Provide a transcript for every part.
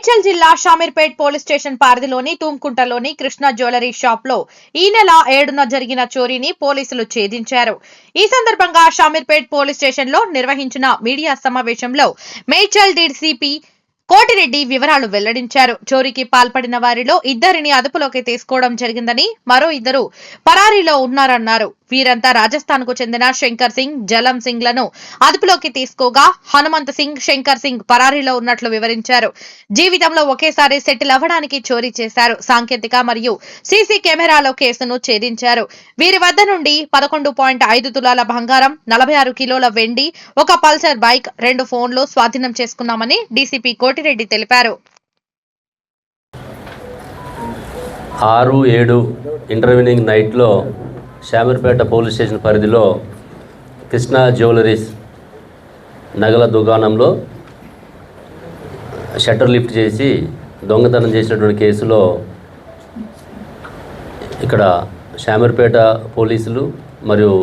మేడ్చల్ జిల్లా Shamirpet police station పరిధిలోని తూంకుంటలోని Krishna jewellery షాప్లో ఈ నెల ఏడున జరిగిన చోరీని పోలీసులు ఛేదించారు. ఈ సందర్భంగా షామీర్పేట్ పోలీస్ స్టేషన్లో నిర్వహించిన మీడియా సమావేశంలో మేడ్చల్ డీసీపీ కోటిరెడ్డి వివరాలు వెల్లడించారు. చోరీకి పాల్పడిన వారిలో ఇద్దరిని అదుపులోకి తీసుకోవడం జరిగిందని మరో ఇద్దరు పరారీలో ఉన్నారన్నారు. వీరంతా రాజస్థాన్కు చెందిన శంకర్ సింగ్ జలం సింగ్లను అదుపులోకి తీసుకోగా హనుమంత్ సింగ్ శంకర్ సింగ్ పరారీలో ఉన్నట్లు వివరించారు. జీవితంలో ఒకేసారి సెటిల్ అవ్వడానికి చోరీ చేశారు. సాంకేతిక మరియు సీసీ కెమెరాలో కేసును ఛేదించారు. వీరి వద్ద నుండి పదకొండు పాయింట్ ఐదు తులాల బంగారం నలభై ఆరు కిలోల వెండి ఒక పల్సర్ బైక్ రెండు ఫోన్లు స్వాధీనం చేసుకున్నామని డీసీపీ కోటిరెడ్డి తెలిపారు. ఆరు ఏడు ఇంటర్వ్యూనింగ్ నైట్లో శామీర్పేట పోలీస్ స్టేషన్ పరిధిలో కృష్ణా జ్యువెలరీస్ నగల దుకాణంలో షట్టర్ లిఫ్ట్ చేసి దొంగతనం చేసినటువంటి కేసులో ఇక్కడ శామీర్పేట పోలీసులు మరియు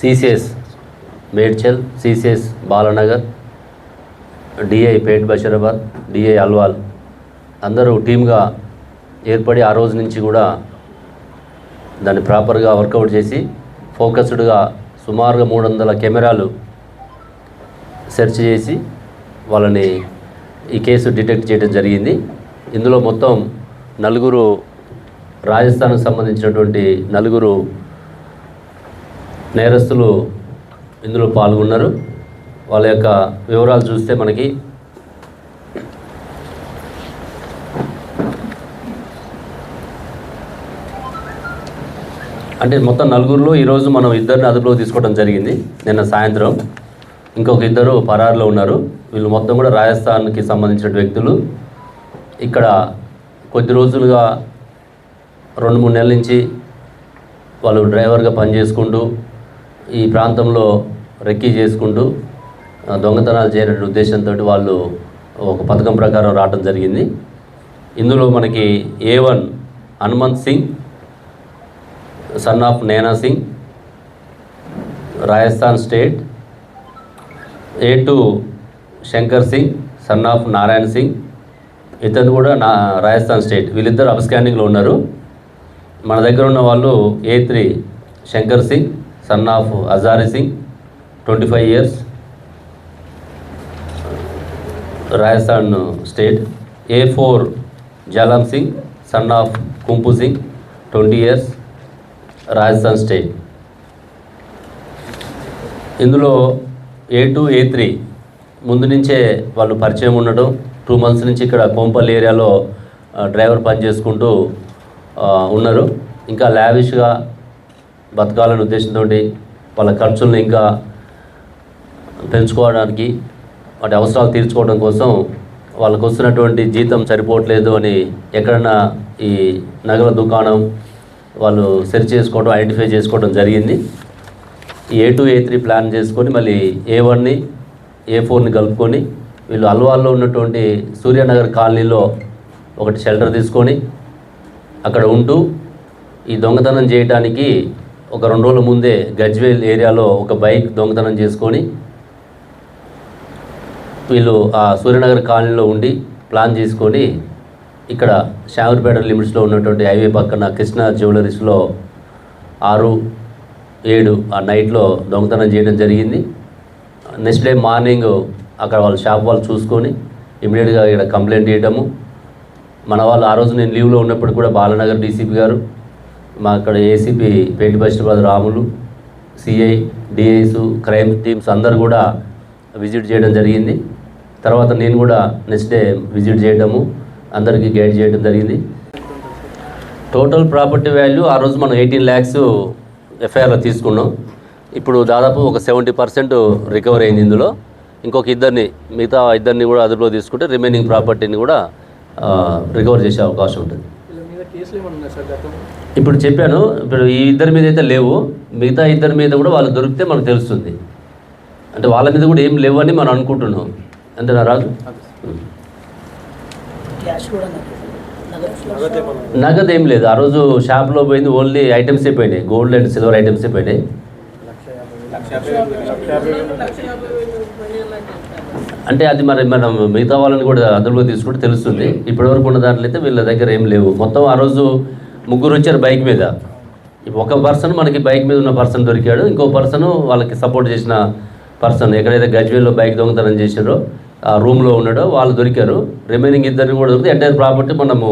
CCS Medchal CCS Balanagar DI Pet Basheerabad DI Alwal అందరూ టీమ్గా ఏర్పడి ఆ రోజు నుంచి కూడా దాన్ని ప్రాపర్గా వర్కౌట్ చేసి ఫోకస్డ్గా సుమారుగా మూడు వందల కెమెరాలు సెర్చ్ చేసి వాళ్ళని ఈ కేసు డిటెక్ట్ చేయడం జరిగింది. ఇందులో మొత్తం నలుగురు రాజస్థాన్కు సంబంధించినటువంటి నలుగురు నేరస్తులు ఇందులో పాల్గొన్నారు. వాళ్ళ యొక్క వివరాలు చూస్తే మనకి అంటే మొత్తం నలుగురిలో ఈరోజు మనం ఇద్దరిని అదుపులో తీసుకోవడం జరిగింది. నిన్న సాయంత్రం ఇంకొక ఇద్దరు పరారులో ఉన్నారు. వీళ్ళు మొత్తం కూడా రాజస్థాన్కి సంబంధించిన వ్యక్తులు. ఇక్కడ కొద్ది రోజులుగా రెండు మూడు నెలల నుంచి వాళ్ళు డ్రైవర్గా పనిచేసుకుంటూ ఈ ప్రాంతంలో రెక్కీ చేసుకుంటూ దొంగతనాలు చేయనటువంటి ఉద్దేశంతో వాళ్ళు ఒక పథకం ప్రకారం రావడం జరిగింది. ఇందులో మనకి A one Hanumant Singh son of Nena Singh Rajasthan state A two Shankar Singh son of Narayana Singh ఇతను కూడా నా రాజస్థాన్ స్టేట్. వీళ్ళిద్దరు అబ్స్కాండింగ్లో ఉన్నారు. మన దగ్గర ఉన్న వాళ్ళు A three Shankar Singh son of Hazari Singh twenty five years Rajasthan state A four Jalam Singh son of Kumpu Singh twenty years Rajasthan state ఇందులో ఏ టూ ఏ త్రీ ముందు నుంచే వాళ్ళు పరిచయం ఉండటం టూ మంత్స్ నుంచి ఇక్కడ కోంపల్లి ఏరియాలో driver పని చేసుకుంటూ ఉన్నారు. ఇంకా లావిష్గా బతకాలనే ఉద్దేశంతో వాళ్ళ ఖర్చులను ఇంకా పెంచుకోవడానికి వాటి అవసరాలు తీర్చుకోవడం కోసం వాళ్ళకు వస్తున్నటువంటి జీతం సరిపోవట్లేదు అని ఎక్కడన్నా ఈ నగల దుకాణం వాళ్ళు సెర్చ్ చేసుకోవడం ఐడెంటిఫై చేసుకోవడం జరిగింది. A two A three plan చేసుకొని మళ్ళీ ఏ వన్ని ఏ ఫోర్ని కలుపుకొని వీళ్ళు అల్వాల్లో ఉన్నటువంటి సూర్యనగర్ కాలనీలో ఒకటి షెల్టర్ తీసుకొని అక్కడ ఉంటూ ఈ దొంగతనం చేయడానికి ఒక రెండు రోజుల ముందే గజ్వేల్ ఏరియాలో ఒక బైక్ దొంగతనం చేసుకొని వీళ్ళు ఆ సూర్యనగర్ కాలనీలో ఉండి ప్లాన్ చేసుకొని ఇక్కడ శామర్పేట లిమిట్స్లో ఉన్నటువంటి హైవే పక్కన కృష్ణ జ్యువెలరీస్లో ఆరు ఏడు ఆ నైట్లో దొంగతనం చేయడం జరిగింది. నెక్స్ట్ డే మార్నింగ్ అక్కడ వాళ్ళ షాప్ వాళ్ళు చూసుకొని ఇమీడియట్గా ఇక్కడ కంప్లైంట్ చేయడము. మన వాళ్ళు ఆ రోజు నేను లీవ్లో ఉన్నప్పుడు కూడా బాలనగర్ డీసీపీ గారు మా అక్కడ ACP Peti Bastabad Ramulu CI DIs crime teams అందరు కూడా విజిట్ చేయడం జరిగింది. తర్వాత నేను కూడా నెక్స్ట్ డే విజిట్ చేయడము అందరికీ గైడ్ చేయడం జరిగింది. టోటల్ ప్రాపర్టీ వాల్యూ ఆ రోజు మనం ఎయిటీన్ ల్యాక్స్ ఎఫ్ఐఆర్లో తీసుకున్నాం. ఇప్పుడు దాదాపు ఒక సెవెంటీ పర్సెంట్ రికవర్ అయింది ఇందులో. ఇంకొక ఇద్దరిని మిగతా ఇద్దరిని కూడా అదుపులో తీసుకుంటే రిమైనింగ్ ప్రాపర్టీని కూడా రికవర్ చేసే అవకాశం ఉంటుంది. ఇప్పుడు చెప్పాను ఇప్పుడు ఈ ఇద్దరి మీద అయితే లేవు. మిగతా ఇద్దరి మీద కూడా వాళ్ళు దొరికితే మనకు తెలుస్తుంది. అంటే వాళ్ళ మీద కూడా ఏం లేవని మనం అనుకుంటున్నాం. అంతేనా రాజు? నగదు ఏం లేదు. ఆ రోజు షాప్లో పోయింది ఓన్లీ ఐటమ్సే పోయినాయి. గోల్డ్ అండ్ సిల్వర్ ఐటమ్సే పోయినాయి. అంటే అది మరి మనం మిగతా వాళ్ళని కూడా అందులో తీసుకుంటే తెలుస్తుంది. ఇప్పటివరకు ఉన్న దాంట్లో అయితే వీళ్ళ దగ్గర ఏం లేవు. మొత్తం ఆ రోజు ముగ్గురు వచ్చారు బైక్ మీద. ఒక పర్సన్ మనకి బైక్ మీద ఉన్న పర్సన్ దొరికాడు. ఇంకో పర్సన్ వాళ్ళకి సపోర్ట్ చేసిన పర్సన్ ఎక్కడైతే గజ్వేల్లో బైక్ దొంగతనం చేశారో ఆ రూమ్లో ఉన్నాడో వాళ్ళు దొరికారు. రిమైనింగ్ ఇద్దరిని కూడా దొరికితే ఎంటైర్ ప్రాపర్టీ మనము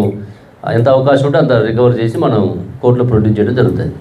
ఎంత అవకాశం ఉంటే అంత రికవర్ చేసి మనం కోర్టులో ప్రొడ్యూస్ చేయడం జరుగుతుంది.